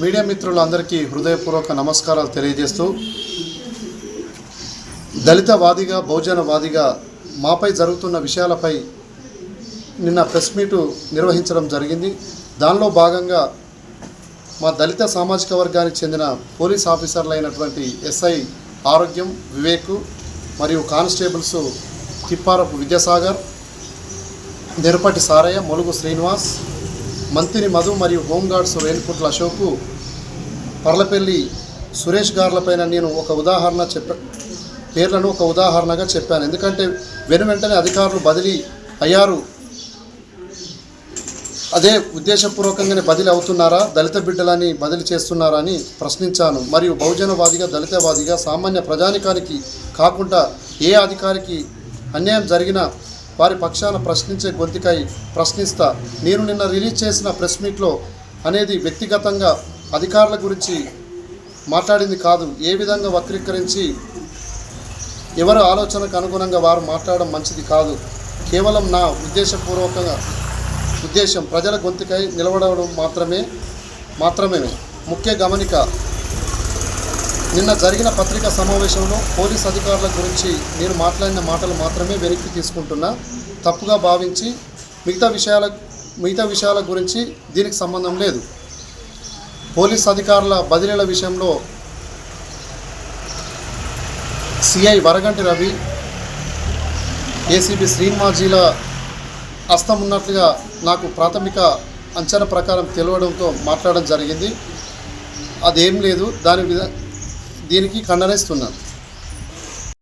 Media మిత్రులందరికీ హృదయపూర్వక నమస్కారాలు తెలియజేస్తూ దళితవాదిగా బహుజనవాదిగా మాపై జరుగుతున్న విషయాలపై నిన్న ప్రెస్ మీటు నిర్వహించడం జరిగింది. దానిలో భాగంగా మా దళిత సామాజిక వర్గానికి చెందిన పోలీస్ ఆఫీసర్లు అయినటువంటి ఎస్ఐ ఆరోగ్యం వివేక్ మరియు కానిస్టేబుల్స్ తిప్పారపు విద్యాసాగర్ నెరపటి సారయ్య మొలుగు శ్రీనివాస్ మంత్రి మధు మరియు హోంగార్డ్స్ రేణుకుంట్ల అశోకు పర్లపల్లి సురేష్ గార్లపైన నేను ఒక ఉదాహరణ చెప్ప పేర్లను ఒక ఉదాహరణగా చెప్పాను. ఎందుకంటే వెను వెంటనే అధికారులు బదిలీ అయ్యారు. అదే ఉద్దేశపూర్వకంగానే బదిలీ అవుతున్నారా దళిత బిడ్డలని బదిలీ చేస్తున్నారా అని ప్రశ్నించాను. మరియు బహుజనవాదిగా దళితవాదిగా సామాన్య ప్రజానికానికి కాకుండా ఏ అధికారికి అన్యాయం జరిగినా వారి పక్షాన ప్రశ్నించే గొంతుకై ప్రశ్నిస్తా. నేను నిన్న రిలీజ్ చేసిన ప్రెస్ మీట్లో అనేది వ్యక్తిగతంగా అధికారుల గురించి మాట్లాడింది కాదు. ఏ విధంగా వక్రీకరించి ఎవరి ఆలోచనకు అనుగుణంగా వారు మాట్లాడడం మంచిది కాదు. కేవలం నా ఉద్దేశపూర్వకంగా ఉద్దేశం ప్రజల గొంతుకై నిలబడడం మాత్రమే మాత్రమే ముఖ్య గమనిక నిన్న జరిగిన పత్రికా సమావేశంలో పోలీస్ అధికారుల గురించి నేను మాట్లాడిన మాటలు మాత్రమే వెనక్కి తీసుకుంటున్నా. తప్పుగా భావించి మిగతా విషయాల మిగతా విషయాల గురించి దీనికి సంబంధం లేదు. పోలీస్ అధికారుల బదిలీల విషయంలో సిఐ వరగంటి రవి ఏసీబీ శ్రీనివాజీల హస్తం ఉన్నట్లుగా నాకు ప్రాథమిక అంచనా ప్రకారం తెలియడంతో మాట్లాడడం జరిగింది. అదేం లేదు. దాని విధ దీనికి ఖండనిస్తున్నాను